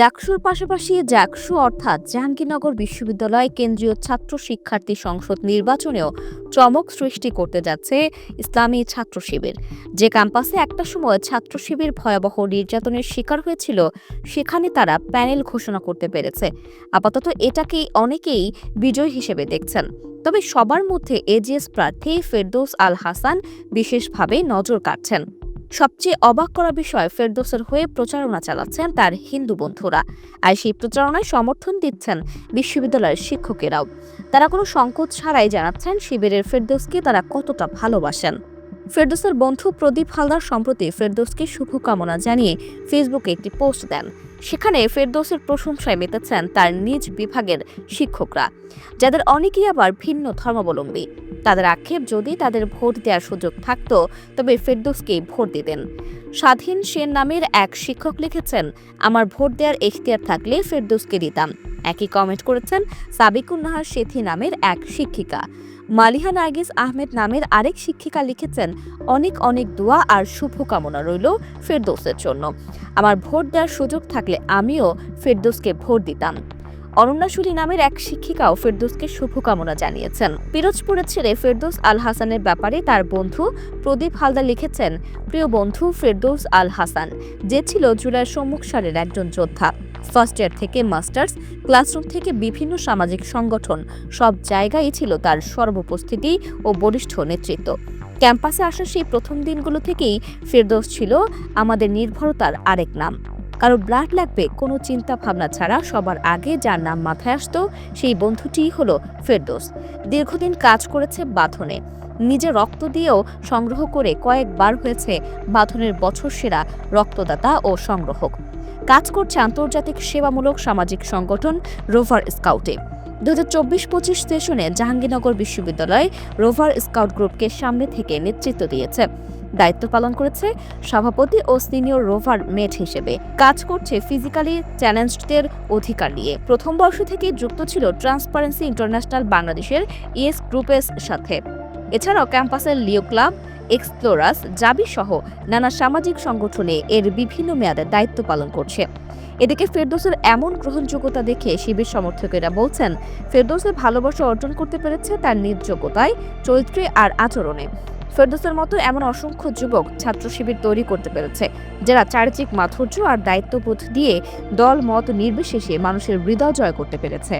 ডাকসুর পাশাপাশি জাকসু অর্থাৎ জাহাঙ্গীরনগর বিশ্ববিদ্যালয় কেন্দ্রীয় ছাত্র শিক্ষার্থী সংসদ নির্বাচনেও চমক সৃষ্টি করতে যাচ্ছে ইসলামী ছাত্র শিবির। যে ক্যাম্পাসে একটা সময় ছাত্র শিবির ভয়াবহ নির্যাতনের শিকার হয়েছিল, সেখানে তারা প্যানেল ঘোষণা করতে পেরেছে। আপাতত এটাকেই অনেকেই বিজয় হিসেবে দেখছেন। তবে সবার মধ্যে এজিএস প্রার্থী ফেরদৌস আল হাসান বিশেষভাবে নজর কাটছেন সবচেয়ে অবাক করা বিষয়, ফেরদৌসের হয়ে প্রচারণা চালাচ্ছেন তার হিন্দু বন্ধুরা। আর সেই প্রচারণায় সমর্থন দিচ্ছেন বিশ্ববিদ্যালয়ের শিক্ষকেরাও। তারা কোনো সংকোচ ছাড়াই জানাচ্ছেন শিবিরের ফেরদৌসকে তারা কতটা ভালোবাসেন। ফেরদৌসের বন্ধু প্রদীপ হালদার সম্প্রতি ফেরদৌসকে শুভকামনা জানিয়ে ফেসবুকে একটি পোস্ট দেন। সেখানে ফেরদৌসের প্রশংসায় মেতেছেন তার নিজ বিভাগের শিক্ষকরা, যাদের অনেকেই আবার ভিন্ন ধর্মাবলম্বী। তাদের আক্ষেপ যদি তাদের ভোট দেওয়ার সুযোগ থাকতো, তবে ফেরদৌসকেই ভোট দিতেন। স্বাধীন সেন নামের এক শিক্ষক লিখেছেন, আমার ভোট দেওয়ার এখতিয়ার থাকলে ফেরদৌসকে দিতাম। একই কমেন্ট করেছেন সাবিকুন নাহার শেথি নামের এক শিক্ষিকা। মালিহা নার্গিস আহমেদ নামের আরেক শিক্ষিকা লিখেছেন, অনেক অনেক দোয়া আর শুভকামনা রইল ফেরদৌসের জন্য। আমার ভোট দেওয়ার সুযোগ থাকলে আমিও ফেরদৌসকে ভোট দিতাম। অরণ্যাশুলি নামের এক শিক্ষিকাও ফেরদৌসকে শুভকামনা জানিয়েছেন। পিরোজপুরের ছেলে ফেরদৌস আল হাসানের ব্যাপারে তার বন্ধু প্রদীপ হালদার লিখেছেন, প্রিয় বন্ধু, ফেরদৌস আল হাসান, যে ছিল জুলাইয়ের সম্মুখ সারের একজন যোদ্ধা। ফার্স্ট ইয়ার থেকে মাস্টার্স, ক্লাসরুম থেকে বিভিন্ন সামাজিক সংগঠন, সব জায়গায় ছিল তার সর্বোপস্থিতি ও বরিষ্ঠ নেতৃত্ব। ক্যাম্পাসে আসা সেই প্রথম দিনগুলো থেকেই ফেরদৌস ছিল আমাদের নির্ভরতার আরেক নাম। কারও ব্লাড লাগবে, কোনো চিন্তা ভাবনা ছাড়া সবার আগে যার নাম মাথায় আসতো সেই বন্ধুটিই হলো ফেরদোস। দীর্ঘদিন কাজ করেছে বাঁধনে। নিজে রক্ত দিয়েও সংগ্রহ করে কয়েকবার হয়েছে বাঁধনের বছর সেরা রক্তদাতা ও সংগ্রহক। কাজ করছে আন্তর্জাতিক সেবামূলক সামাজিক সংগঠন রোভার স্কাউটে। দু হাজার চব্বিশ পঁচিশ সেশনে জাহাঙ্গীরনগর বিশ্ববিদ্যালয় রোভার স্কাউট গ্রুপকে সামনে থেকে নেতৃত্ব দিয়েছে। দায়িত্ব পালন করেছে সভাপতি ও সিনিয়র রোভার মেট হিসেবে। কাজ করছে ফিজিক্যালি চ্যালেঞ্জদের অধিকার নিয়ে। প্রথম বর্ষ থেকে যুক্ত ছিল ট্রান্সপারেন্সি ইন্টারন্যাশনাল বাংলাদেশের ইএস গ্রুপের সাথে। এছাড়াও ক্যাম্পাসের লিও ক্লাব এক্সপ্লোরাস জাবি সহ নানা সামাজিক সংগঠনে এর বিভিন্ন মেয়াদে দায়িত্ব পালন করছে। এদিকে ফেরদৌসের এমন গ্রহণযোগ্যতা দেখে শিবির সমর্থকেরা বলছেন, ফেরদৌসের ভালোবাসা অর্জন করতে পেরেছে তার নিজ যোগ্যতায় চরিত্রে আর আচরণে। ফেরদৌসের মতো এমন অসংখ্য যুবক ছাত্র শিবির তৈরি করতে পেরেছে, যারা চারিত্রিক মাধুর্য আর দায়িত্ববোধ দিয়ে দল মত নির্বিশেষে মানুষের হৃদয় জয় করতে পেরেছে।